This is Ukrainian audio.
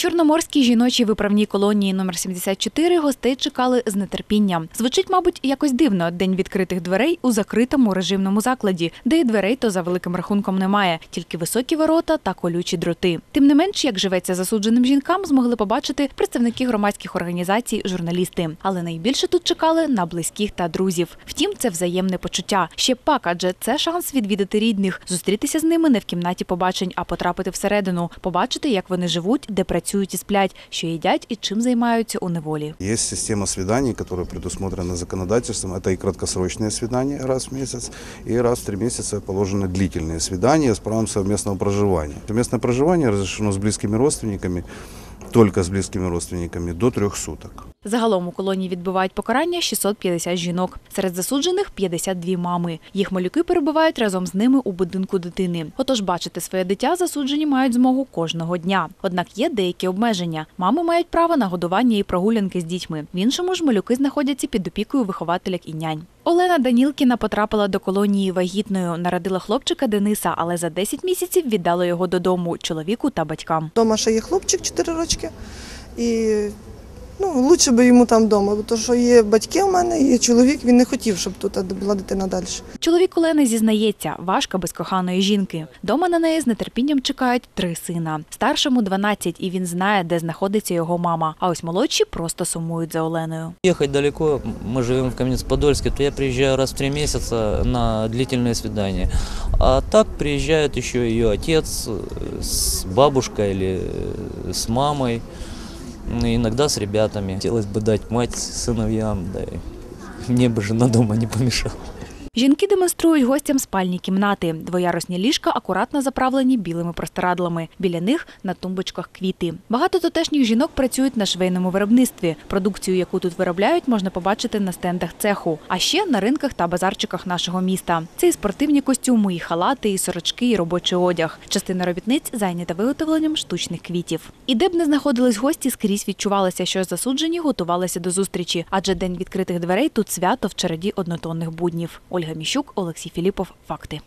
Чорноморській жіночій виправній колонії номер 74 гостей чекали з нетерпінням. Звучить, мабуть, якось дивно день відкритих дверей у закритому режимному закладі, де і дверей то за великим рахунком немає, тільки високі ворота та колючі дроти. Тим не менш, як живеться засудженим жінкам, змогли побачити представники громадських організацій, журналісти. Але найбільше тут чекали на близьких та друзів. Втім, це взаємне почуття. Ще пак, адже це шанс відвідати рідних, зустрітися з ними не в кімнаті побачень, а потрапити всередину, побачити, як вони живуть, де працюють і сплять, що їдять і чим займаються у неволі. Есть система свиданий, которая предусмотрена законодательством. Это и краткосрочные свидания раз в месяц, и раз в три месяца положены длительные свидания с правом совместного проживания. Совместное проживание разрешено с близкими родственниками, только с близкими родственниками, до трех суток. Загалом у колонії відбувають покарання 650 жінок. Серед засуджених 52 мами. Їх малюки перебувають разом з ними у будинку дитини. Отож, бачити своє дитя засуджені мають змогу кожного дня. Однак є деякі обмеження. Мами мають право на годування і прогулянки з дітьми. В іншому ж малюки знаходяться під опікою вихователяк і нянь. Олена Данілкіна потрапила до колонії вагітною. Народила хлопчика Дениса, але за 10 місяців віддала його додому чоловіку та батькам. Дома ще є хлопчик 4 рочки. І ну, лучше би йому там вдома, бо то, що є батьки у мене, і чоловік, він не хотів, щоб тут була дитина далі. Чоловік Олени зізнається, важка без коханої жінки. Дома на неї з нетерпінням чекають три сина. Старшому 12, і він знає, де знаходиться його мама. А ось молодші просто сумують за Оленою. Ехать далеко, мы живем в Каменец-Подольске, то я приезжаю раз в три месяца на длительное свидание. А так приезжает еще ее отец э, с бабушкой или э, с мамой, м, иногда с ребятами. Хотелось бы дать мать сыновьям, да и мне бы жена дома не помешала. Жінки демонструють гостям спальні кімнати. Двоярусні ліжка акуратно заправлені білими простирадлами. Біля них на тумбочках квіти. Багато тутешніх жінок працюють на швейному виробництві. Продукцію, яку тут виробляють, можна побачити на стендах цеху, а ще на ринках та базарчиках нашого міста. Це і спортивні костюми, і халати, і сорочки, і робочий одяг. Частина робітниць зайнята виготовленням штучних квітів. І де б не знаходились гості, скрізь відчувалося, що засуджені готувалися до зустрічі, адже день відкритих дверей тут свято в череді однотонних буднів. Ольга Міщук, Олексій Філіпов. Факти.